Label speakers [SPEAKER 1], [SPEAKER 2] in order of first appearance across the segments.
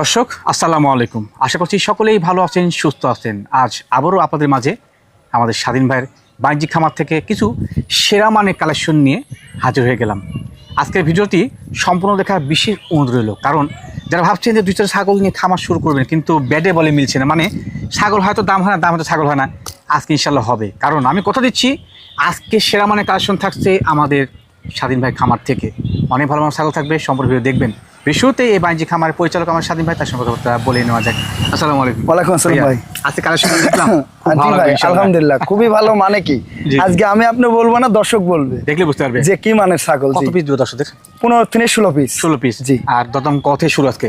[SPEAKER 1] দর্শক, আসসালামু আলাইকুম। আশা করছি সকলেই ভালো আছেন, সুস্থ আছেন। আজ আবারও আপনাদের মাঝে আমাদের স্বাধীন ভাইয়ের বাণিজ্যিক খামার থেকে কিছু সেরা মানের কালেকশন নিয়ে হাজির হয়ে গেলাম। আজকের ভিডিওটি সম্পূর্ণ দেখার বিশেষ অনুরোধ রইল। কারণ যারা ভাবছেন যে দুই চার ছাগল নিয়ে খামার শুরু করবেন, কিন্তু ব্যাডে বলে মিলছে না। মানে ছাগল হয়তো দাম হয় না, দাম হয়তো ছাগল হয় না। আজকে ইনশাল্লাহ হবে। কারণ আমি কথা দিচ্ছি, আজকে সেরা মানের কালেকশন থাকছে আমাদের স্বাধীন ভাই খামার থেকে। অনেক ভালো ভালো ছাগল থাকবে সম্পর্ক দেখবেন। বিশুতে এই বাণিজ্যিক খামারের পরিচালক আমার স্বাধীন ভাই তার সঙ্গে কথা বলে নেওয়া যাক। আসসালামু আলাইকুম।
[SPEAKER 2] ওয়ালাইকুম আসসালাম ভাই।
[SPEAKER 1] আজকে কালেকশন দেখলাম? ভালো।
[SPEAKER 2] আলহামদুলিল্লাহ খুবই মানে কি? আজকে আমি আপনি বলব না দর্শক বলবে।
[SPEAKER 1] দেখলে বুঝতে পারবে।
[SPEAKER 2] যে কি মানের ছাগল
[SPEAKER 1] কত
[SPEAKER 2] জি
[SPEAKER 1] পিস দেবো দর্শকদের
[SPEAKER 2] পনেরো থেকে ষোলো পিস
[SPEAKER 1] ষোলো পিস
[SPEAKER 2] জি।
[SPEAKER 1] আর দতম কথে শুরু আজকে?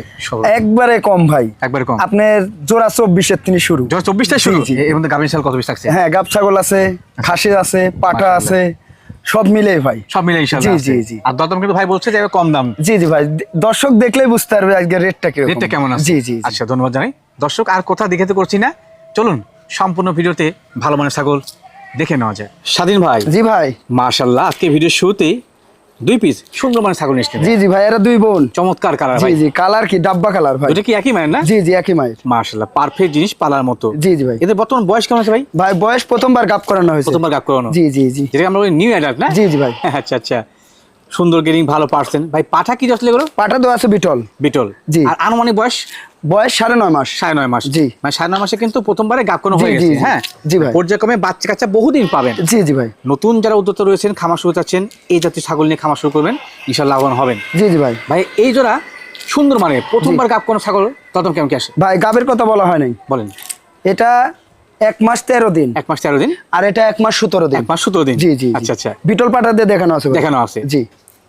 [SPEAKER 2] একবারে কম ভাই।
[SPEAKER 1] একবারে কম।
[SPEAKER 2] আপনার জোড়া চব্বিশের তিনি শুরু।
[SPEAKER 1] চব্বিশটা শুরু। এর মধ্যে কত পিস থাকছে?
[SPEAKER 2] হ্যাঁ গাব ছাগল আছে খাসি আছে পাটা আছে সব মিলে ভাই।
[SPEAKER 1] সব মিলে
[SPEAKER 2] জি, জি, জি।
[SPEAKER 1] আর কিন্তু ভাই বলছে যে কম দাম।
[SPEAKER 2] জি জি ভাই। দর্শক দেখলেই বুঝতে পারবে আজকে রেটটা কীরকম।
[SPEAKER 1] রেটটা কেমন আছে।
[SPEAKER 2] জি জি।
[SPEAKER 1] আচ্ছা ধন্যবাদ জানাই। দর্শক আর কোথা তো করছি না। চলুন সম্পূর্ণ ভিডিওতে ভালো মানের ছাগল দেখে নেওয়া যায় স্বাধীন ভাই।
[SPEAKER 2] জি ভাই।
[SPEAKER 1] মার্শাল্লাহ আজকে ভিডিও শুরুতেই দুই পিস সুন্দর মানের ছাগল নিয়ে
[SPEAKER 2] জি জি ভাই এরা দুই বোন।
[SPEAKER 1] চমৎকার কালার
[SPEAKER 2] জি
[SPEAKER 1] ভাই।
[SPEAKER 2] জি কালার কি? ডাব্বা কালার ভাই।
[SPEAKER 1] এটা কি একই মায়ের না?
[SPEAKER 2] জি জি একই মায়ের।
[SPEAKER 1] মাশাআল্লাহ পারফেক্ট জিনিস পালার মতো।
[SPEAKER 2] জি জি ভাই।
[SPEAKER 1] এদের বর্তমান বয়স কেমন আছে ভাই?
[SPEAKER 2] ভাই বয়স প্রথমবার গাপ করানো হয়েছে।
[SPEAKER 1] প্রথমবার গাপ করানো।
[SPEAKER 2] জি জি জি।
[SPEAKER 1] যেটাকে আমরা নিউ অ্যাডাল্ট না?
[SPEAKER 2] জি জি ভাই।
[SPEAKER 1] আচ্ছা আচ্ছা। সুন্দর গেরিং ভালো পারছেন। ভাই পাঠা কি আসলে এগুলো
[SPEAKER 2] পাটা তো আছে বিটল।
[SPEAKER 1] বিটল।
[SPEAKER 2] জি।
[SPEAKER 1] আর আনুমানিক বয়স?
[SPEAKER 2] বয়স সাড়ে নয় মাস।
[SPEAKER 1] সাড়ে নয় মাস।
[SPEAKER 2] জি।
[SPEAKER 1] মানে সাড়ে নয় মাসে কিন্তু প্রথমবারে গাপ করানো হয়ে গেছে। হ্যাঁ?
[SPEAKER 2] জি ভাই।
[SPEAKER 1] পর্যায়ক্রমে বাচ্চা কাচ্চা বহুদিন পাবেন।
[SPEAKER 2] জি জি ভাই।
[SPEAKER 1] নতুন যারা উদ্যোক্তা রয়েছেন খামার শুরু চাচ্ছেন এই জাতীয় ছাগল নিয়ে খামার শুরু করবেন ইনশাল্লাহ লাভবান হবেন।
[SPEAKER 2] জি জি ভাই।
[SPEAKER 1] ভাই এই জোড়া সুন্দর মানে প্রথমবার গাপ কোনো ছাগল তখন কেমন কি আসে?
[SPEAKER 2] ভাই গাবের কথা বলা হয় নাই।
[SPEAKER 1] বলেন।
[SPEAKER 2] এটা এক মাস তেরো দিন।
[SPEAKER 1] এক মাস তেরো দিন?
[SPEAKER 2] আর এটা এক মাস সতেরো দিন।
[SPEAKER 1] এক মাস সতেরো দিন?
[SPEAKER 2] জি জি
[SPEAKER 1] আচ্ছা আচ্ছা।
[SPEAKER 2] বিটল পাটা দিয়ে দেখানো আছে
[SPEAKER 1] দেখানো আছে।
[SPEAKER 2] জি।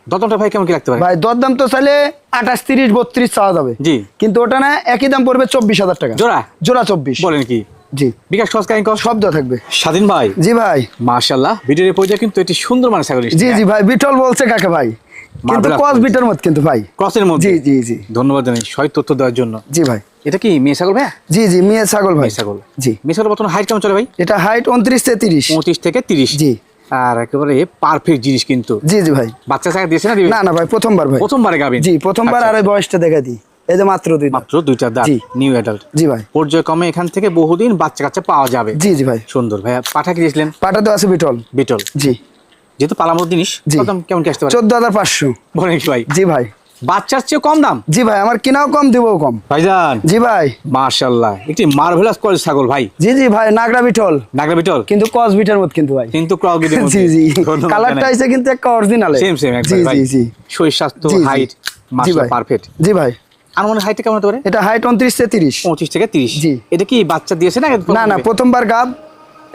[SPEAKER 1] দতমটা ভাই কেমন কি লাগতে পারে?
[SPEAKER 2] ভাই দরদাম তো চাইলে আঠাশ তিরিশ বত্রিশ চাওয়া যাবে।
[SPEAKER 1] জি।
[SPEAKER 2] কিন্তু ওটা না একই দাম পড়বে চব্বিশ হাজার টাকা।
[SPEAKER 1] জোড়া?
[SPEAKER 2] জোড়া চব্বিশ।
[SPEAKER 1] বলেন কি?
[SPEAKER 2] জি।
[SPEAKER 1] বিকাশ কর
[SPEAKER 2] শব্দ থাকবে।
[SPEAKER 1] স্বাধীন ভাই?
[SPEAKER 2] জি ভাই।
[SPEAKER 1] মাশাল্লাহ ভিডিওর পর্যায়ে কিন্তু এটি সুন্দর মানে ছাগল
[SPEAKER 2] জি জি ভাই। বিটল বলছে কাকে ভাই? কিন্তু কস মত কিন্তু ভাই।
[SPEAKER 1] ক্রসের মধ্যে?
[SPEAKER 2] জি জি।
[SPEAKER 1] ধন্যবাদ জানাই। সঠিক তথ্য দেওয়ার জন্য।
[SPEAKER 2] জি ভাই।
[SPEAKER 1] এটা কি মেয়ে ছাগল ভাই
[SPEAKER 2] জি জি মেয়ে ছাগল ভাই।
[SPEAKER 1] ছাগল।
[SPEAKER 2] জি।
[SPEAKER 1] মেয়ে ছাগল বর্তমান হাইট কেমন চলে ভাই?
[SPEAKER 2] এটা হাইট উনত্রিশ থেকে তিরিশ।
[SPEAKER 1] পঁচিশ থেকে তিরিশ।
[SPEAKER 2] জি।
[SPEAKER 1] আর একেবারে পারফেক্ট জিনিস কিন্তু।
[SPEAKER 2] জি জি ভাই।
[SPEAKER 1] বাচ্চা ছাগল দিয়েছে না
[SPEAKER 2] না না ভাই প্রথমবার ভাই।
[SPEAKER 1] প্রথমবারে গাবিন
[SPEAKER 2] জি প্রথমবার
[SPEAKER 1] আচ্ছা,
[SPEAKER 2] আর বয়সটা দেখা দিই। এই যে মাত্র দুই।
[SPEAKER 1] মাত্র দুইটা দাঁত
[SPEAKER 2] জি।
[SPEAKER 1] নিউ অ্যাডাল্ট
[SPEAKER 2] জি ভাই।
[SPEAKER 1] পর্যায়ক্রমে এখান থেকে বহুদিন বাচ্চা কাচ্চা পাওয়া যাবে।
[SPEAKER 2] জি জি ভাই।
[SPEAKER 1] সুন্দর ভাই পাঠা কি দিয়েছিলেন?
[SPEAKER 2] পাটাতে আছে বিটল।
[SPEAKER 1] বিটল।
[SPEAKER 2] জি।
[SPEAKER 1] যেহেতু পালামত জিনিস প্রথম কেমন কি আসতে পারে?
[SPEAKER 2] চোদ্দ হাজার পাঁচশো।
[SPEAKER 1] ভাই?
[SPEAKER 2] জি ভাই।
[SPEAKER 1] বাচ্চার চেয়ে কম দাম?
[SPEAKER 2] জি ভাই আমার কিনাও কম দিব কম।
[SPEAKER 1] ভাইজান।
[SPEAKER 2] জি ভাই।
[SPEAKER 1] মাশাল্লাহ। একটি মার্ভেলাস করে ছাগল ভাই।
[SPEAKER 2] জি জি ভাই নাগরা বিটল
[SPEAKER 1] নাগরা বিটল
[SPEAKER 2] কিন্তু কস বিটার মত কিন্তু ভাই।
[SPEAKER 1] কিন্তু ক্রস বিটের
[SPEAKER 2] জি জি। কালারটা আছে কিন্তু একটা অরিজিনাল
[SPEAKER 1] সেম সেম
[SPEAKER 2] জি জি জি।
[SPEAKER 1] শরীর স্বাস্থ্য। হাইট
[SPEAKER 2] জি।
[SPEAKER 1] পারফেক্ট
[SPEAKER 2] জি ভাই।
[SPEAKER 1] আনুমানিক হাইট কেমন হতে পারে?
[SPEAKER 2] এটা হাইট উনত্রিশ থেকে তিরিশ।
[SPEAKER 1] পঁচিশ থেকে তিরিশ।
[SPEAKER 2] জি।
[SPEAKER 1] এটা কি বাচ্চা দিয়েছে না
[SPEAKER 2] না না প্রথমবার গাব।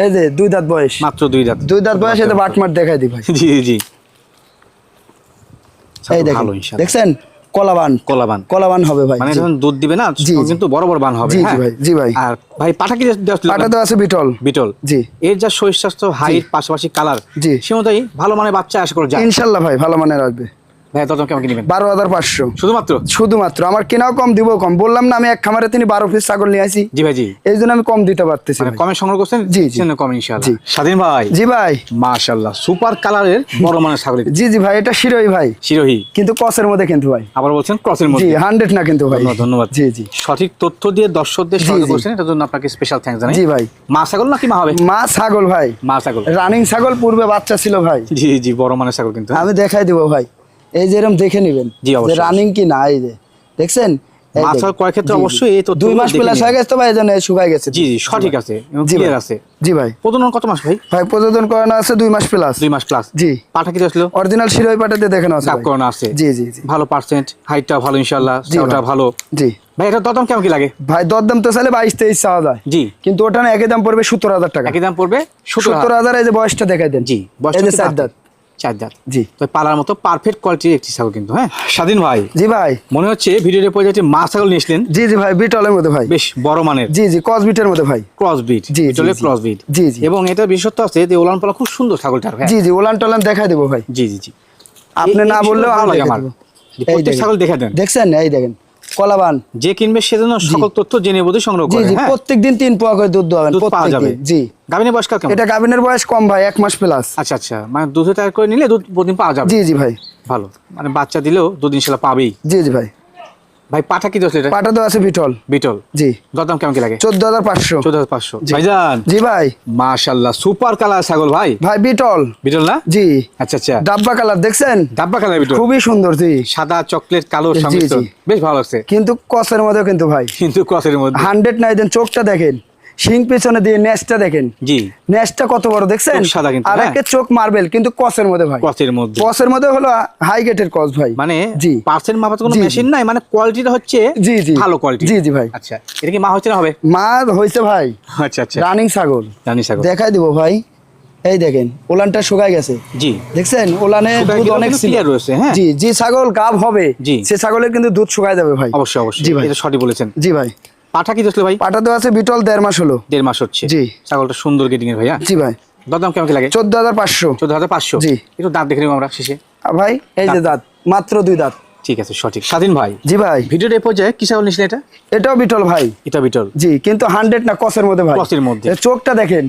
[SPEAKER 2] এই যে দুই দাঁত বয়স।
[SPEAKER 1] মাত্র দুই দাঁত।
[SPEAKER 2] দুই দাঁত বয়স এতে বাটমাট দেখাই দি ভাই।
[SPEAKER 1] জি জি।
[SPEAKER 2] এই দেখেন
[SPEAKER 1] ইনশাআল্লাহ।
[SPEAKER 2] দেখছেন? কলাবান।
[SPEAKER 1] কলাবান।
[SPEAKER 2] কলাবান হবে ভাই।
[SPEAKER 1] মানে যখন দুধ দিবে না। কিন্তু বড় বড় বান হবে
[SPEAKER 2] জি,
[SPEAKER 1] হ্যাঁ?
[SPEAKER 2] ভাই, জি ভাই।
[SPEAKER 1] আর ভাই পাটা কি দেওয়া
[SPEAKER 2] তো আছে বিটল।
[SPEAKER 1] বিটল।
[SPEAKER 2] জি।
[SPEAKER 1] এর যা শরীর স্বাস্থ্য হাইট পাশাপাশি কালার
[SPEAKER 2] জি।
[SPEAKER 1] সে অনুযায়ী ভালো মানের বাচ্চা আশা করা যায়।
[SPEAKER 2] ইনশাল্লাহ ভাই ভালো মানের আসবে।
[SPEAKER 1] ভাই কেমন
[SPEAKER 2] বারো হাজার পাঁচশো।
[SPEAKER 1] শুধুমাত্র?
[SPEAKER 2] শুধুমাত্র। আমার কেনাও কম দিব কম। বললাম না আমি এক খামারে তিনি বারো পিস ছাগল নিয়ে আসি
[SPEAKER 1] জি ভাই জি।
[SPEAKER 2] এই জন্য আমি কম দিতে পারতেছি
[SPEAKER 1] কমে সংগ্রহ করছেন?
[SPEAKER 2] জি, জি।
[SPEAKER 1] কম ইনশাআল্লাহ। স্বাধীন ভাই।
[SPEAKER 2] জি ভাই।
[SPEAKER 1] মাশাআল্লাহ সুপার কালারের বড় মানের ছাগল
[SPEAKER 2] জি জি ভাই এটা শিরোই ভাই।
[SPEAKER 1] শিরোহী।
[SPEAKER 2] কিন্তু মধ্যে কিন্তু ভাই।
[SPEAKER 1] আবার বলছেন ক্রসের
[SPEAKER 2] জি
[SPEAKER 1] মধ্যে
[SPEAKER 2] হান্ড্রেড না কিন্তু ভাই।
[SPEAKER 1] ধন্যবাদ
[SPEAKER 2] জি জি।
[SPEAKER 1] সঠিক তথ্য দিয়ে দর্শকদের করছেন এটার জন্য আপনাকে স্পেশাল থ্যাঙ্কস জানাই।
[SPEAKER 2] জি ভাই।
[SPEAKER 1] মা ছাগল নাকি মা হবে?
[SPEAKER 2] মা ছাগল ভাই।
[SPEAKER 1] মা ছাগল।
[SPEAKER 2] রানিং ছাগল পূর্বে বাচ্চা ছিল ভাই।
[SPEAKER 1] জি জি বড় মানের ছাগল কিন্তু।
[SPEAKER 2] আমি দেখাই দিব ভাই। এই যে এরকম দেখে নিবেন যে রানিং কি না এই যে। দেখছেন?
[SPEAKER 1] কয় ক্ষেত্রে। অবশ্যই এই
[SPEAKER 2] দুই মাস প্লাস হয়ে গেছে তো ভাই শুকাই গেছে।
[SPEAKER 1] জি জি সঠিক আছে ক্লিয়ার আছে।
[SPEAKER 2] জি ভাই।
[SPEAKER 1] প্রজনন কত মাস ভাই?
[SPEAKER 2] ভাই প্রযোজন করানো আছে দুই মাস প্লাস
[SPEAKER 1] দুই মাস প্লাস
[SPEAKER 2] জি।
[SPEAKER 1] পাঠা কি আসলো?
[SPEAKER 2] অরিজিনাল শিরোই দেখানো আছে
[SPEAKER 1] করানো আছে।
[SPEAKER 2] জি জি জি।
[SPEAKER 1] ভালো পার্সেন্ট হাইটটা ভালো ইনশাআল্লাহ ওটা ভালো।
[SPEAKER 2] জি।
[SPEAKER 1] ভাই এটা দরদাম কেমন কি লাগে?
[SPEAKER 2] ভাই দরদাম তো চাইলে বাইশ তেইশ চাওয়া যায়।
[SPEAKER 1] জি।
[SPEAKER 2] কিন্তু ওটা না একই দাম পড়বে সত্তর হাজার টাকা।
[SPEAKER 1] একই দাম পড়বে
[SPEAKER 2] সত্তর
[SPEAKER 1] সত্তর
[SPEAKER 2] হাজার। এই যে বয়সটা দেখাই দেন।
[SPEAKER 1] জি বয়স
[SPEAKER 2] এই চার
[SPEAKER 1] দাঁত। চার দাঁত।
[SPEAKER 2] জি।
[SPEAKER 1] তো পালার মতো পারফেক্ট কোয়ালিটির একটি ছাগল কিন্তু হ্যাঁ? স্বাধীন ভাই।
[SPEAKER 2] জি ভাই।
[SPEAKER 1] মনে হচ্ছে ভিডিওর পরে যে মা ছাগল নিয়েছিলেন
[SPEAKER 2] জি জি ভাই বিটলের মধ্যে ভাই।
[SPEAKER 1] বেশ বড় মানের।
[SPEAKER 2] জি জি কসবিটের মধ্যে ভাই।
[SPEAKER 1] ক্রস বিট
[SPEAKER 2] জি, জি।
[SPEAKER 1] ক্রস বিট
[SPEAKER 2] জি, জি।
[SPEAKER 1] এবং এটা বিশেষত্ব আছে যে ওলান পালা খুব সুন্দর ছাগলটার হ্যাঁ?
[SPEAKER 2] জি জি ওলান টলান দেখাই দেবো ভাই।
[SPEAKER 1] জি জি জি।
[SPEAKER 2] আপনি না বললেও
[SPEAKER 1] ভালো লাগে আমার। প্রত্যেক ছাগল দেখে দেন।
[SPEAKER 2] দেখছেন? এই দেখেন। কলাবান।
[SPEAKER 1] যে কিনবে সেজন্য সকল তথ্য জেনে বুঝে সংগ্রহ করে
[SPEAKER 2] জি
[SPEAKER 1] প্রত্যেকদিন
[SPEAKER 2] প্রত্যেক দিন তিন পোয়া করে দুধ দেওয়া
[SPEAKER 1] দুধ পাওয়া যাবে।
[SPEAKER 2] জি।
[SPEAKER 1] গাভিনের বয়স কত কেমন?
[SPEAKER 2] এটা গাভিনের বয়স কম ভাই এক মাস প্লাস
[SPEAKER 1] আচ্ছা আচ্ছা মানে দুধে তৈরি করে নিলে দুধ প্রতিদিন পাওয়া যাবে?
[SPEAKER 2] জি জি ভাই।
[SPEAKER 1] ভালো মানে বাচ্চা দিলেও দুদিন ইনশাল্লাহ পাবেই।
[SPEAKER 2] জি জি ভাই।
[SPEAKER 1] ভাই পাঠা কি দশ লিটার?
[SPEAKER 2] পাটা তো আছে বিটল।
[SPEAKER 1] বিটল?
[SPEAKER 2] জি।
[SPEAKER 1] দরদাম কেমন কি লাগে?
[SPEAKER 2] চোদ্দ হাজার পাঁচশো।
[SPEAKER 1] চোদ্দ হাজার পাঁচশো। ভাইজান?
[SPEAKER 2] জি ভাই।
[SPEAKER 1] মাশাল্লাহ সুপার কালার ছাগল ভাই।
[SPEAKER 2] ভাই বিটল।
[SPEAKER 1] বিটল না?
[SPEAKER 2] জি।
[SPEAKER 1] আচ্ছা আচ্ছা।
[SPEAKER 2] ডাব্বা কালার দেখছেন?
[SPEAKER 1] ডাব্বা কালার বিটল।
[SPEAKER 2] খুবই সুন্দর জি।
[SPEAKER 1] সাদা চকলেট কালো বেশ ভালো লাগছে।
[SPEAKER 2] কিন্তু কসের মধ্যে কিন্তু ভাই।
[SPEAKER 1] কিন্তু কসের মধ্যে।
[SPEAKER 2] হান্ড্রেড নাই দেন চোখটা দেখেন। শিং পেছনে দিয়ে নেসটা দেখেন।
[SPEAKER 1] জি।
[SPEAKER 2] নেসটা কত বড় দেখছেন?
[SPEAKER 1] সাদা কিন্তু,
[SPEAKER 2] আর
[SPEAKER 1] হ্যাঁ।
[SPEAKER 2] একটা চোখ মার্বেল কিন্তু কসের মধ্যে ভাই।
[SPEAKER 1] ক্রসের মধ্যে।
[SPEAKER 2] কসের মধ্যে হলো হাই গেটের কস ভাই।
[SPEAKER 1] মানে
[SPEAKER 2] জি।
[SPEAKER 1] পার্সেন্ট মাপাতে কোনো। মেশিন নাই? মানে কোয়ালিটিটা হচ্ছে
[SPEAKER 2] জি জি।
[SPEAKER 1] ভালো কোয়ালিটি
[SPEAKER 2] জি জি ভাই।
[SPEAKER 1] আচ্ছা এটা কি মা হচ্ছে না হবে?
[SPEAKER 2] মা হয়েছে ভাই।
[SPEAKER 1] আচ্ছা আচ্ছা।
[SPEAKER 2] রানিং ছাগল।
[SPEAKER 1] জানি ছাগল।
[SPEAKER 2] দেখাই দিব ভাই। এই দেখেন ওলানটা শুকায় গেছে।
[SPEAKER 1] জি।
[SPEAKER 2] দেখছেন? ওলানে দুধ অনেক
[SPEAKER 1] clear রয়েছে, হ্যাঁ?
[SPEAKER 2] জি জি ছাগল গাব হবে। সে ছাগলের কিন্তু দুধ শুকায় যাবে ভাই।
[SPEAKER 1] অবশ্যই অবশ্যই।
[SPEAKER 2] জি ভাই।
[SPEAKER 1] এটা সঠিক বলেছেন।
[SPEAKER 2] জি ভাই।
[SPEAKER 1] পাঠা কি দোষলে ভাই?
[SPEAKER 2] পাটা তো আছে বিটল দেড় মাস হলো।
[SPEAKER 1] দেড় মাস হচ্ছে।
[SPEAKER 2] জি।
[SPEAKER 1] ছাগলটা সুন্দর গেটিং এর ভাইয়া।
[SPEAKER 2] জি ভাই।
[SPEAKER 1] দরদাম কেমন লাগে?
[SPEAKER 2] চোদ্দ হাজার পাঁচশো।
[SPEAKER 1] চোদ্দ হাজার পাঁচশো?
[SPEAKER 2] জি।
[SPEAKER 1] একটু দাঁত দেখে নেব আমরা শেষে।
[SPEAKER 2] ভাই এই যে দাঁত। মাত্র দুই দাঁত।
[SPEAKER 1] ঠিক আছে সঠিক। স্বাধীন ভাই।
[SPEAKER 2] জি ভাই।
[SPEAKER 1] ভিডিওর এই পর্যায়ে কি ছাগল নিয়েছিলেন এটা?
[SPEAKER 2] এটাও বিটল ভাই।
[SPEAKER 1] এটা বিটল।
[SPEAKER 2] জি কিন্তু হান্ড্রেড না কসের মধ্যে ভাই।
[SPEAKER 1] কসের মধ্যে।
[SPEAKER 2] চোখটা দেখেন।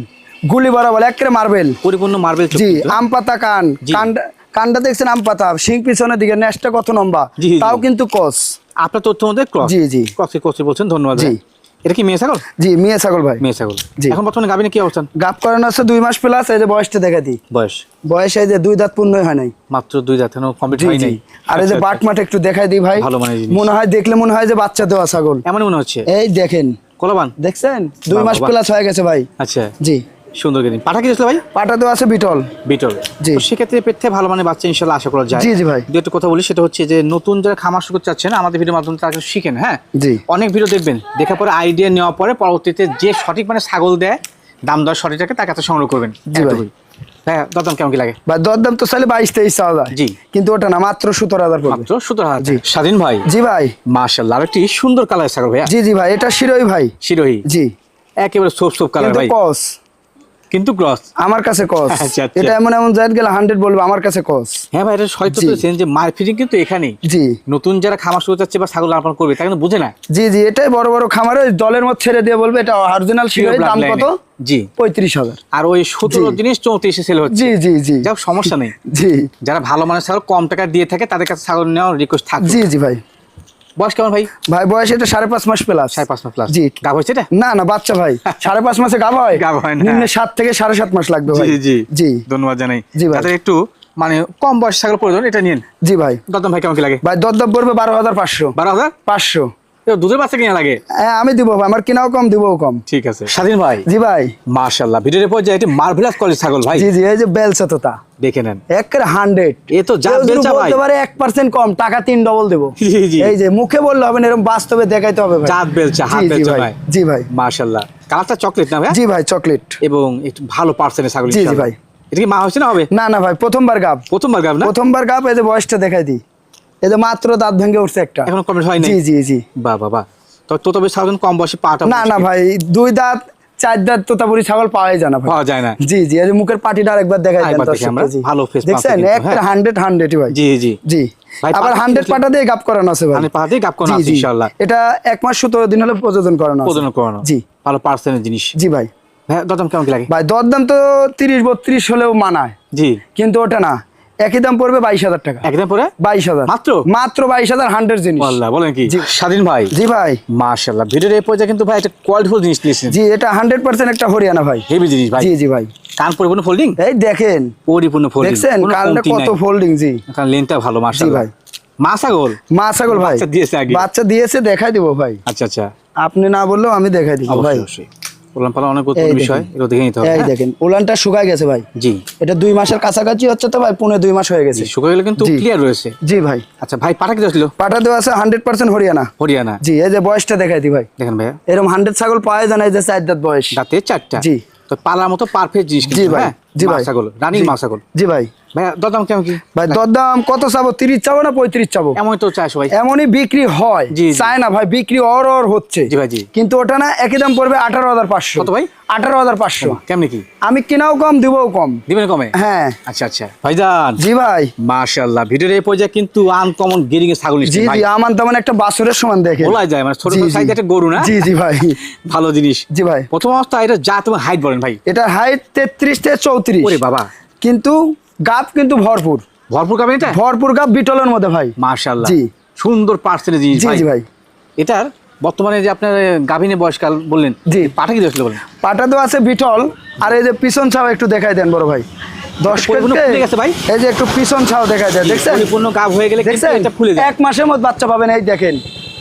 [SPEAKER 2] গুলি বরাবর একেবারে মার্বেল
[SPEAKER 1] পরিপূর্ণ মার্বেল
[SPEAKER 2] জি আম পাতা কান।
[SPEAKER 1] কান্ডা
[SPEAKER 2] কানটা দেখছেন আম পাতা। শিং পিছনের দিকে নেসটা কত লম্বা। তাও কিন্তু কস।
[SPEAKER 1] আপনার তথ্য মধ্যে ক্রস
[SPEAKER 2] জি, জি।
[SPEAKER 1] ক্রসে ক্রসে বলছেন ধন্যবাদ
[SPEAKER 2] জি।
[SPEAKER 1] এটা কি মেয়ে ছাগল?
[SPEAKER 2] জি মেয়ে ছাগল ভাই।
[SPEAKER 1] মেয়ে ছাগল।
[SPEAKER 2] জি।
[SPEAKER 1] এখন বর্তমানে গাবিনে কি অবস্থান?
[SPEAKER 2] গাপ করানো আছে দুই মাস প্লাস এই যে বয়সটা দেখা দিই।
[SPEAKER 1] বয়স?
[SPEAKER 2] বয়স এই যে দুই দাঁত পূর্ণই হয় নাই।
[SPEAKER 1] মাত্র দুই দাঁত এখনও কমপ্লিট হয় নাই।
[SPEAKER 2] আর এই যে
[SPEAKER 1] আচ্ছা,
[SPEAKER 2] বাট মাঠ একটু দেখাই দিই ভাই।
[SPEAKER 1] ভালো জিনিস।
[SPEAKER 2] মনে হয় দেখলে মনে হয় যে বাচ্চা দেওয়া ছাগল।
[SPEAKER 1] এমন মনে হচ্ছে?
[SPEAKER 2] এই দেখেন।
[SPEAKER 1] কলাবান?
[SPEAKER 2] দেখছেন? দুই মাস প্লাস হয়ে গেছে ভাই।
[SPEAKER 1] আচ্ছা।
[SPEAKER 2] জি।
[SPEAKER 1] সুন্দর গেদিন পাঠা কি ভাই?
[SPEAKER 2] পাটা তো আছে বিটল।
[SPEAKER 1] বিটল।
[SPEAKER 2] জি।
[SPEAKER 1] সেক্ষেত্রে পেট থেকে ভালো মানে বাচ্চা ইনশাল্লাহ আশা করা যায়।
[SPEAKER 2] জি, জি ভাই।
[SPEAKER 1] দু একটা কথা বলি সেটা হচ্ছে যে নতুন যারা খামার শুরু করতে চাচ্ছেন আমাদের ভিডিওর মাধ্যমে তারা শিখেন হ্যাঁ?
[SPEAKER 2] জি।
[SPEAKER 1] অনেক ভিডিও দেখবেন দেখার পরে আইডিয়া নেওয়ার পরে পরবর্তীতে যে সঠিক মানে ছাগল দেয় দাম দর সঠিক থাকে তার কাছে সংগ্রহ করবেন।
[SPEAKER 2] জি ভাই।
[SPEAKER 1] হ্যাঁ দরদাম কেমন কি লাগে?
[SPEAKER 2] ভাই দরদাম তো চাইলে বাইশ তেইশ চাওয়া
[SPEAKER 1] জি।
[SPEAKER 2] কিন্তু ওটা না মাত্র সতেরো হাজার পড়বে।
[SPEAKER 1] মাত্র সতেরো হাজার।
[SPEAKER 2] জি।
[SPEAKER 1] স্বাধীন ভাই।
[SPEAKER 2] জি ভাই।
[SPEAKER 1] মার্শাল্লাহ আর একটি সুন্দর কালার ছাগল
[SPEAKER 2] জি জি ভাই এটা শিরোই ভাই। জি।
[SPEAKER 1] একেবারে সোপ সোপ কালার ভাই।
[SPEAKER 2] কস
[SPEAKER 1] কিন্তু ক্রস
[SPEAKER 2] আমার কাছে কস
[SPEAKER 1] আচ্ছা, আচ্ছা।
[SPEAKER 2] এটা এমন এমন জায়গা গেলে হান্ড্রেড বলবে আমার কাছে কস
[SPEAKER 1] হ্যাঁ ভাই এটা হয়তো যে মার কিন্তু এখানেই।
[SPEAKER 2] জি।
[SPEAKER 1] নতুন যারা খামার শুরু যাচ্ছে বা ছাগল লালন করবে তারা কিন্তু বুঝে না।
[SPEAKER 2] জি জি এটাই বড় বড় খামারে ওই দলের মধ্যে ছেড়ে দিয়ে বলবে এটা অরিজিনাল শিরোই দাম কত?
[SPEAKER 1] জি।
[SPEAKER 2] পঁয়ত্রিশ হাজার।
[SPEAKER 1] আর ওই সতেরো। জিনিস চৌত্রিশে সেল হচ্ছে।
[SPEAKER 2] জি জি জি।
[SPEAKER 1] যাও সমস্যা নেই।
[SPEAKER 2] জি।
[SPEAKER 1] যারা ভালো মানের ছাগল কম টাকা দিয়ে থাকে তাদের কাছে ছাগল নেওয়ার রিকোয়েস্ট থাকবে
[SPEAKER 2] জি জি ভাই।
[SPEAKER 1] বয়স কেমন ভাই?
[SPEAKER 2] ভাই বয়স এটা সাড়ে পাঁচ মাস প্লাস
[SPEAKER 1] সাড়ে পাঁচ মাস প্লাস
[SPEAKER 2] জি।
[SPEAKER 1] গাভ হয়েছে এটা?
[SPEAKER 2] না না বাচ্চা ভাই। সাড়ে পাঁচ মাসে হয়?
[SPEAKER 1] গাভ হয় না।
[SPEAKER 2] নিম্নে সাত থেকে সাড়ে সাত মাস লাগবে ভাই।
[SPEAKER 1] জি জি।
[SPEAKER 2] জি।
[SPEAKER 1] ধন্যবাদ জানাই।
[SPEAKER 2] জি ভাই।
[SPEAKER 1] একটু মানে কম বয়স থাকলে প্রয়োজন এটা নিন
[SPEAKER 2] জি ভাই।
[SPEAKER 1] দরদাম ভাই কেমন কি লাগে?
[SPEAKER 2] ভাই দর পড়বে বারো হাজার পাঁচশো।
[SPEAKER 1] বারো হাজার?
[SPEAKER 2] পাঁচশো।
[SPEAKER 1] দুধের বাচ্চা কিনা লাগে?
[SPEAKER 2] হ্যাঁ আমি দিব আমার কিনাও কম দিবও কম।
[SPEAKER 1] ঠিক আছে। স্বাধীন ভাই।
[SPEAKER 2] জি ভাই।
[SPEAKER 1] মার্শাল্লাহ ভিডিওর পর্যায়ে একটি মার্ভেলাস কলেজ ছাগল ভাই।
[SPEAKER 2] জি জি এই যে বেলসা তোতা
[SPEAKER 1] দেখে নেন।
[SPEAKER 2] একের হান্ড্রেড
[SPEAKER 1] এ তো জাত বেলচা ভাই।
[SPEAKER 2] বলতে পারে এক পার্সেন্ট কম টাকা তিন ডবল দেবো।
[SPEAKER 1] জি, জি।
[SPEAKER 2] এই যে মুখে বললে হবে না এরকম বাস্তবে দেখাইতে হবে ভাই।
[SPEAKER 1] জাত বেলচা, হাত
[SPEAKER 2] জি, জি ভাই
[SPEAKER 1] ভাই।
[SPEAKER 2] জি ভাই।
[SPEAKER 1] মার্শাল্লাহ কালারটা চকলেট না ভাই?
[SPEAKER 2] জি ভাই চকলেট
[SPEAKER 1] এবং একটু ভালো পার্সেন্টের ছাগল
[SPEAKER 2] জি, জি ভাই।
[SPEAKER 1] এটা কি মা হচ্ছে না হবে?
[SPEAKER 2] না না ভাই প্রথমবার গাব।
[SPEAKER 1] প্রথমবার গাব না?
[SPEAKER 2] প্রথমবার গাব এই যে বয়সটা দেখাই দিই। এই যে মাত্র দাঁত ভেঙে উঠছে একটা।
[SPEAKER 1] এখনও কমপ্লিট হয়নি?
[SPEAKER 2] জি জি জি।
[SPEAKER 1] বাহ বাহ তো তো তবে সাধারণ কম বয়সে পাটা
[SPEAKER 2] না না ভাই দুই দাঁত চার দাঁত তোতাপুরি ছাগল পাওয়াই যায় না
[SPEAKER 1] পাওয়া যায় না।
[SPEAKER 2] জি জি এই মুখের পাটিটা আরেকবার দেখাই দেন।
[SPEAKER 1] ভালো face
[SPEAKER 2] দেখছেন? একটা
[SPEAKER 1] হ্যাঁ।
[SPEAKER 2] হান্ড্রেড হান্ড্রেড ভাই।
[SPEAKER 1] জি জি।
[SPEAKER 2] জি। আবার
[SPEAKER 1] পাটা
[SPEAKER 2] দিয়ে গাপ করানো আছে ভাই।
[SPEAKER 1] মানে দিয়ে গাপ করানো আছে ইনশাআল্লাহ।
[SPEAKER 2] এটা এক মাস সতেরো দিন হলে প্রযোজন করানো আছে।
[SPEAKER 1] প্রদান করানো।
[SPEAKER 2] জি।
[SPEAKER 1] ভালো পার্সেন্টের জিনিস।
[SPEAKER 2] জি ভাই।
[SPEAKER 1] হ্যাঁ দরদাম কেমন লাগে?
[SPEAKER 2] ভাই দরদাম তো তিরিশ বত্রিশ হলেও মানায়।
[SPEAKER 1] জি।
[SPEAKER 2] কিন্তু ওটা না। একই দাম পড়বে বাইশ হাজার টাকা।
[SPEAKER 1] একদম পরে
[SPEAKER 2] বাইশ হাজার।
[SPEAKER 1] মাত্র?
[SPEAKER 2] মাত্র বাইশ হাজার হান্ড্রেড জিনিস।
[SPEAKER 1] বলেন কি? স্বাধীন ভাই।
[SPEAKER 2] জি ভাই।
[SPEAKER 1] মাশাআল্লাহ ভিডিওর এই পর্যায়ে কিন্তু ভাই একটা কোয়ালিটিফুল জিনিস নিয়েছেন।
[SPEAKER 2] জি এটা হান্ড্রেড পার্সেন্ট একটা হরিয়ানা ভাই।
[SPEAKER 1] হেভি জিনিস ভাই।
[SPEAKER 2] জি জি ভাই।
[SPEAKER 1] কান পরিপূর্ণ ফোল্ডিং
[SPEAKER 2] এই দেখেন।
[SPEAKER 1] পরিপূর্ণ ফোল্ডিং
[SPEAKER 2] দেখছেন? কালটা কত ফোল্ডিং জি।
[SPEAKER 1] ভালো
[SPEAKER 2] ভাই। ভাই।
[SPEAKER 1] বাচ্চা দিয়েছে আগে।
[SPEAKER 2] বাচ্চা দিয়েছে দেখাই দিব ভাই।
[SPEAKER 1] আচ্ছা আচ্ছা।
[SPEAKER 2] আপনি না বললেও আমি দেখাই দিব ভাই।
[SPEAKER 1] অবশ্যই। উলান পালান অনেক গুরুত্বপূর্ণ বিষয় এটা দেখে নিতে হবে।
[SPEAKER 2] এই
[SPEAKER 1] হ্যাঁ?
[SPEAKER 2] দেখেন উলানটা শুকায় গেছে ভাই।
[SPEAKER 1] জি।
[SPEAKER 2] এটা দুই মাসের কাছাকাছি হচ্ছে তো ভাই পুনে দুই মাস হয়ে গেছে।
[SPEAKER 1] শুকিয়ে গেলে কিন্তু ক্লিয়ার রয়েছে।
[SPEAKER 2] জি ভাই।
[SPEAKER 1] আচ্ছা ভাই পাটা কি ছিল
[SPEAKER 2] পাটা দেওয়া আছে হান্ড্রেড পার্সেন্ট হরিয়ানা।
[SPEAKER 1] হরিয়ানা।
[SPEAKER 2] জি এই যে বয়সটা দেখাই দি ভাই।
[SPEAKER 1] দেখেন
[SPEAKER 2] এরকম হান্ড্রেড ছাগল পাওয়া যায় না এই যে চার দাঁত বয়স।
[SPEAKER 1] দাঁতে চারটা।
[SPEAKER 2] জি।
[SPEAKER 1] তো পালার মতো পারফেক্ট জিনিস
[SPEAKER 2] জি ভাই।
[SPEAKER 1] হ্যাঁ।
[SPEAKER 2] জি ভাই।
[SPEAKER 1] ছাগল রানিং মা ছাগল
[SPEAKER 2] জি ভাই।
[SPEAKER 1] দরদাম কেমন কি?
[SPEAKER 2] ভাই দরদাম কত চাবো? তিরিশ চাবো না পঁয়ত্রিশ চাবো?
[SPEAKER 1] তো সবাই
[SPEAKER 2] এমনই বিক্রি হয়। চায় না ভাই বিক্রি অর অর হচ্ছে।
[SPEAKER 1] জি ভাই, জি।
[SPEAKER 2] কিন্তু ওটা না একই দাম পড়বে আঠারো হাজার পাঁচশো।
[SPEAKER 1] কত ভাই?
[SPEAKER 2] আঠারো হাজার পাঁচশো।
[SPEAKER 1] কেমনি কি?
[SPEAKER 2] আমি কিনাও কম দিবও কম।
[SPEAKER 1] দিবেন কমে?
[SPEAKER 2] হ্যাঁ।
[SPEAKER 1] আচ্ছা আচ্ছা। ভাইজান।
[SPEAKER 2] জি ভাই।
[SPEAKER 1] মাশাআল্লাহ ভিডিওর এই পর্যায়ে কিন্তু আনকমন গেরিং এর ছাগল
[SPEAKER 2] জি তেমন একটা বাসুরের সমান দেখে
[SPEAKER 1] বলা যায় মানে ছোট। সাইজ একটা গরু না?
[SPEAKER 2] জি জি ভাই।
[SPEAKER 1] ভালো জিনিস।
[SPEAKER 2] জি ভাই।
[SPEAKER 1] প্রথম অবস্থা এটা যা তুমি হাইট বলেন ভাই।
[SPEAKER 2] এটা হাইট তেত্রিশ থেকে চৌত্রিশ
[SPEAKER 1] ওরে বাবা।
[SPEAKER 2] কিন্তু গাপ কিন্তু ভরপুর।
[SPEAKER 1] ভরপুর খাবেন এটা?
[SPEAKER 2] ভরপুর গাপ বিটলের মধ্যে ভাই। জি।
[SPEAKER 1] সুন্দর পার্সেন্টের জিনিস
[SPEAKER 2] জি,
[SPEAKER 1] ভাই।
[SPEAKER 2] জি ভাই।
[SPEAKER 1] এটার বর্তমানে যে আপনার গাভিনী বয়সকাল বললেন
[SPEAKER 2] জি।
[SPEAKER 1] পাঠা কি দিয়েছিল বলেন?
[SPEAKER 2] পাটা তো আছে বিটল। আর এই যে পিছন ছাও একটু দেখাই দেন বড় ভাই। দশ
[SPEAKER 1] গেছে ভাই?
[SPEAKER 2] এই যে একটু পিছন ছাও দেখাই দেন দেখছেন?
[SPEAKER 1] পরিপূর্ণ গাভ হয়ে গেলে
[SPEAKER 2] দেখছেন? এক মাসের মধ্যে বাচ্চা পাবেন এই দেখেন।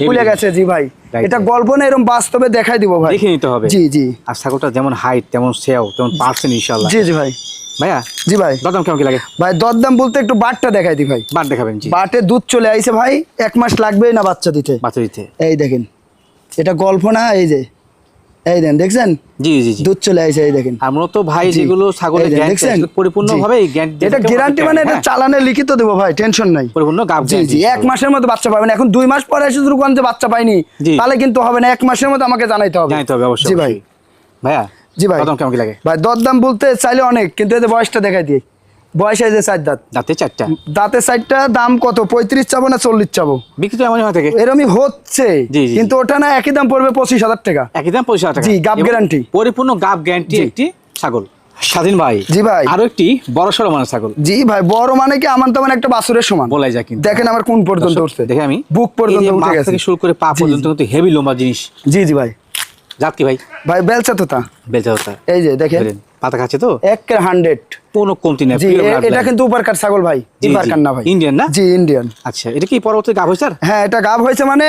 [SPEAKER 2] ফুলে গেছে জি ভাই। এটা গল্প না এরকম বাস্তবে দেখাই দিব ভাই।
[SPEAKER 1] দেখে নিতে হবে।
[SPEAKER 2] জি জি।
[SPEAKER 1] আর ছাগলটা যেমন হাইট তেমন সেও তেমন পার্সেন্ট ইনশাল্লাহ
[SPEAKER 2] জি জি ভাই।
[SPEAKER 1] ভাইয়া?
[SPEAKER 2] জি ভাই।
[SPEAKER 1] দরদাম কেমন কি লাগে?
[SPEAKER 2] ভাই দরদাম বলতে একটু বাটটা দেখাই দি ভাই।
[SPEAKER 1] বাট দেখাবেন জি।
[SPEAKER 2] বাটে দুধ চলে আইছে ভাই এক মাস লাগবেই না বাচ্চা দিতে?
[SPEAKER 1] বাচ্চা দিতে।
[SPEAKER 2] এই দেখেন। এটা গল্প না এই যে। এই দেন দেখছেন?
[SPEAKER 1] জি জি
[SPEAKER 2] দুধ চলে আইছে এই দেখেন।
[SPEAKER 1] আর মূলত ভাই যেগুলো ছাগলের
[SPEAKER 2] দেখছেন?
[SPEAKER 1] পরিপূর্ণ
[SPEAKER 2] জি।
[SPEAKER 1] ভাবে গ্যারান্টি
[SPEAKER 2] এটা গ্যারান্টি মানে এটা চালানে লিখিত দেবো ভাই টেনশন নাই।
[SPEAKER 1] পরিপূর্ণ গাভ
[SPEAKER 2] জি জি এক মাসের মধ্যে বাচ্চা পাবেন। এখন দুই মাস পরে এসে শুরু করেন যে বাচ্চা পাইনি তাহলে কিন্তু হবে না এক মাসের মধ্যে আমাকে জানাইতে হবে।
[SPEAKER 1] জানাইতে হবে অবশ্যই
[SPEAKER 2] জি ভাই।
[SPEAKER 1] ভাইয়া
[SPEAKER 2] জি ভাই।
[SPEAKER 1] দাদাম কেমন কি লাগে?
[SPEAKER 2] ভাই দরদাম বলতে চাইলে অনেক কিন্তু এদের বয়সটা দেখাই দিয়ে বয়স এই চার দাঁত
[SPEAKER 1] দাঁতে চারটা
[SPEAKER 2] দাঁতের সাইডটা দাম কত? পঁয়ত্রিশ চাবো না চল্লিশ চাবো?
[SPEAKER 1] বিক্রি এমনই হয়ে থাকে।
[SPEAKER 2] এরমই হচ্ছে। কিন্তু ওটা না একই দাম পড়বে পঁচিশ হাজার টাকা।
[SPEAKER 1] একই দাম পঁচিশ হাজার টাকা।
[SPEAKER 2] জি, গাব
[SPEAKER 1] এবং পরিপূর্ণ গাব গ্যারান্টি। একটি ছাগল। স্বাধীন ভাই।
[SPEAKER 2] জি ভাই।
[SPEAKER 1] আরও একটি বড় সড়ো মানের ছাগল।
[SPEAKER 2] জি ভাই বড় মানে কি? আমার তেমন একটা বাসুরের সমান।
[SPEAKER 1] বলাই যায় কিন্তু।
[SPEAKER 2] দেখেন আমার কোন পর্যন্ত উঠছে।
[SPEAKER 1] দেখে আমি।
[SPEAKER 2] বুক পর্যন্ত উঠে গেছে।
[SPEAKER 1] শুরু করে পা পর্যন্ত কিন্তু হেভি লম্বা জিনিস।
[SPEAKER 2] জি জি ভাই।
[SPEAKER 1] জাত কি ভাই?
[SPEAKER 2] ভাই বেলচা তো তা
[SPEAKER 1] বেলচা হতা
[SPEAKER 2] এই যে দেখেন।
[SPEAKER 1] পাতা খাচ্ছে তো?
[SPEAKER 2] এক হান্ড্রেড
[SPEAKER 1] কোনো কমতি নেই
[SPEAKER 2] জি
[SPEAKER 1] pure
[SPEAKER 2] এ-
[SPEAKER 1] blood
[SPEAKER 2] এটা কিন্তু উপারকার ছাগল ভাই উপারকার না ভাই।
[SPEAKER 1] Indian না?
[SPEAKER 2] জি ইন্ডিয়ান
[SPEAKER 1] আচ্ছা এটা কি পরবর্তী গাভ হয়েছে
[SPEAKER 2] হ্যাঁ এটা গাব হয়েছে মানে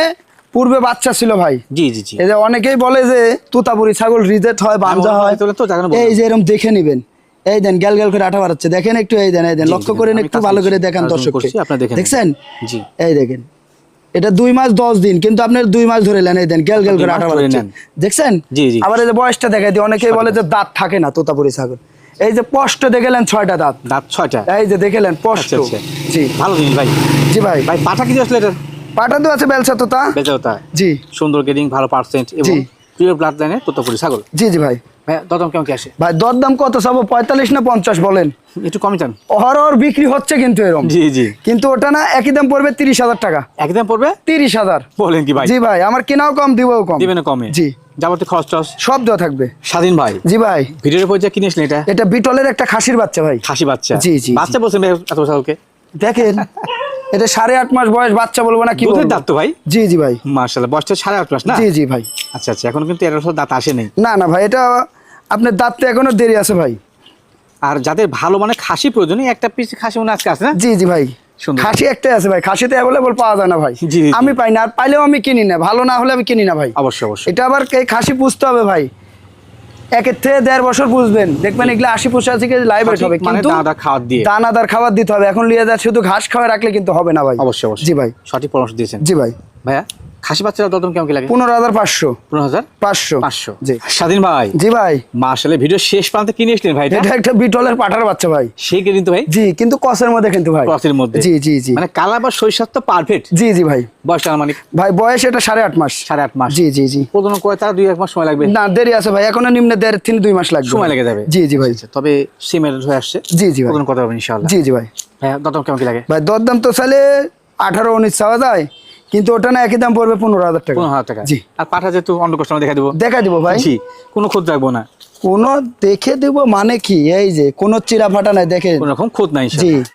[SPEAKER 2] পূর্বে বাচ্চা ছিল ভাই।
[SPEAKER 1] জি জি জি।
[SPEAKER 2] অনেকেই বলে যে তুতাপুরি ছাগল রিজেক্ট হয় বাঞ্জা হয়।
[SPEAKER 1] তো।
[SPEAKER 2] এই যে এরকম দেখে নিবেন। এই দেন গ্যাল গ্যাল করে আঠা বাড়াচ্ছে। দেখেন একটু এই দেন এই দেন। লক্ষ্য করেন একটু ভালো করে দেখেন
[SPEAKER 1] নিন।
[SPEAKER 2] দেখছেন?
[SPEAKER 1] জি।
[SPEAKER 2] এই দেখেন। এটা দুই মাস দশ দিন কিন্তু আপনার দুই মাস ধরে নেন এই দেন গেল
[SPEAKER 1] গেল
[SPEAKER 2] করে আঠা
[SPEAKER 1] নেন।
[SPEAKER 2] দেখছেন?
[SPEAKER 1] জি, জি।
[SPEAKER 2] আবার এই যে বয়সটা দেখাই দিই অনেকেই বলে যে দাঁত। থাকে না তোতাপুরি ছাগল। এই যে স্পষ্ট দেখেলেন ছয়টা দাঁত।
[SPEAKER 1] দাঁত ছয়টা?
[SPEAKER 2] এই যে দেখেলেন স্পষ্ট।
[SPEAKER 1] আচ্ছা, আচ্ছা।
[SPEAKER 2] জি।
[SPEAKER 1] ভালো জিনিস ভাই।
[SPEAKER 2] জি ভাই।
[SPEAKER 1] ভাই পাঠা কি আসলে এটা
[SPEAKER 2] পাটা তো আছে বেলসা তোতা
[SPEAKER 1] বেঁচে হতা
[SPEAKER 2] জি।
[SPEAKER 1] সুন্দর গেডিং ভালো পার্সেন্ট এবং প্রিয় ব্লাড লাইনে তোতাপুরি ছাগল।
[SPEAKER 2] জি জি ভাই।
[SPEAKER 1] ভাই কেমন কি আসে?
[SPEAKER 2] ভাই দর দাম কত পঁয়তাল্লিশ না পঞ্চাশ বলেন?
[SPEAKER 1] একটু কমই চান।
[SPEAKER 2] অহরহর বিক্রি হচ্ছে কিন্তু এরকম
[SPEAKER 1] জি জি।
[SPEAKER 2] কিন্তু ওটা না একই দাম পড়বে তিরিশ হাজার টাকা।
[SPEAKER 1] একদম পড়বে?
[SPEAKER 2] তিরিশ হাজার।
[SPEAKER 1] বলেন কি ভাই।
[SPEAKER 2] জি ভাই আমার কেনাও কম দিবও কম।
[SPEAKER 1] দিবেন না কমে?
[SPEAKER 2] জি।
[SPEAKER 1] যাবতীয় খরচ টস
[SPEAKER 2] সব দেওয়া থাকবে।
[SPEAKER 1] স্বাধীন ভাই।
[SPEAKER 2] জি ভাই।
[SPEAKER 1] ভিডিওর উপর যা কিনেছিলেন এটা?
[SPEAKER 2] এটা বিটলের একটা খাসির বাচ্চা ভাই।
[SPEAKER 1] খাসি বাচ্চা।
[SPEAKER 2] জি, জি,
[SPEAKER 1] বাচ্চা বলছেন এত
[SPEAKER 2] দেখেন। এটা সাড়ে আট মাস বয়স বাচ্চা বলব না কি
[SPEAKER 1] দাঁত তো ভাই?
[SPEAKER 2] জি জি ভাই।
[SPEAKER 1] মার্শাল্লাহ বয়সটা সাড়ে আট মাস না?
[SPEAKER 2] জি জি ভাই।
[SPEAKER 1] আচ্ছা আচ্ছা এখন কিন্তু এর দাঁত আসে নেই।
[SPEAKER 2] না না ভাই এটা আপনার দাঁত তো এখনও দেরি আছে ভাই।
[SPEAKER 1] আর যাদের ভালো মানে খাসি প্রয়োজন একটা পিস খাসি মনে আজকে আছে না?
[SPEAKER 2] জি জি ভাই। খাসি একটাই আছে ভাই খাসিতে অ্যাভেলেবল পাওয়া যায় না ভাই। আমি পাই না আর পাইলেও আমি কিনি না ভালো না হলে আমি কিনি না ভাই।
[SPEAKER 1] অবশ্যই অবশ্যই।
[SPEAKER 2] এটা আবার খাসি পুষতে হবে ভাই। একের থেকে দেড় বছর বুঝবেন। দেখবেন এগুলো আশি পঁচাশি কেজি লাইভ হবে।
[SPEAKER 1] মানে
[SPEAKER 2] কিন্তু
[SPEAKER 1] দানাদার খাবার দিয়ে।
[SPEAKER 2] দানাদার খাবার দিতে হবে। এখন লিয়ে যা শুধু ঘাস খাওয়া রাখলে কিন্তু হবে না ভাই।
[SPEAKER 1] অবশ্যই অবশ্যই।
[SPEAKER 2] জি ভাই।
[SPEAKER 1] সঠিক পরামর্শ দিয়েছেন।
[SPEAKER 2] জি ভাই।
[SPEAKER 1] ভাইয়া? খাসি বাচ্চারা দদম কেমন লাগে?
[SPEAKER 2] পনেরো হাজার পাঁচশো।
[SPEAKER 1] পনেরো হাজার?
[SPEAKER 2] পাঁচশো।
[SPEAKER 1] পাঁচশো।
[SPEAKER 2] জি।
[SPEAKER 1] স্বাধীন ভাই।
[SPEAKER 2] জি ভাই।
[SPEAKER 1] ভিডিও শেষ প্রান্তে কিনে এসলেন ভাই এটা?
[SPEAKER 2] একটা বিটলের পাঠার বাচ্চা ভাই।
[SPEAKER 1] কিন্তু ভাই?
[SPEAKER 2] জি কিন্তু কসের মধ্যে কিন্তু ভাই।
[SPEAKER 1] মধ্যে।
[SPEAKER 2] জি জি জি।
[SPEAKER 1] মানে কালা বা শৈশব তো পারফেক্ট
[SPEAKER 2] জি জি ভাই।
[SPEAKER 1] বয়সটা মানে
[SPEAKER 2] ভাই বয়স এটা সাড়ে আট মাস।
[SPEAKER 1] সাড়ে আট মাস।
[SPEAKER 2] জি জি জি।
[SPEAKER 1] করে তার দুই এক মাস সময় লাগবে?
[SPEAKER 2] না দেরি আছে ভাই। এখনও নিম্নে দেড় দুই মাস লাগবে।
[SPEAKER 1] সময় লেগে যাবে?
[SPEAKER 2] জি জি ভাই।
[SPEAKER 1] আচ্ছা, তবে সিমের হয়ে আসছে?
[SPEAKER 2] জি জি ভাই।
[SPEAKER 1] প্রজনন হবে ইনশাআল্লাহ।
[SPEAKER 2] জি জি ভাই।
[SPEAKER 1] হ্যাঁ কেমন কি লাগে?
[SPEAKER 2] ভাই দরদাম তো চাইলে আঠারো উনিশ চাওয়া যায়। কিন্তু ওটা না একই দাম পড়বে পনেরো হাজার টাকা।
[SPEAKER 1] পনেরো হাজার টাকা।
[SPEAKER 2] জি।
[SPEAKER 1] আর পাঠা যেহেতু অন্য কাস্টমার দেখা দেবো।
[SPEAKER 2] দেখা দেবো ভাই।
[SPEAKER 1] জি কোনো খোঁজ রাখব না।
[SPEAKER 2] কোনো দেখে দেবো মানে কি? এই যে কোনো চিরা ফাটা নাই দেখে
[SPEAKER 1] কোনো রকম খোঁজ নাই
[SPEAKER 2] জি।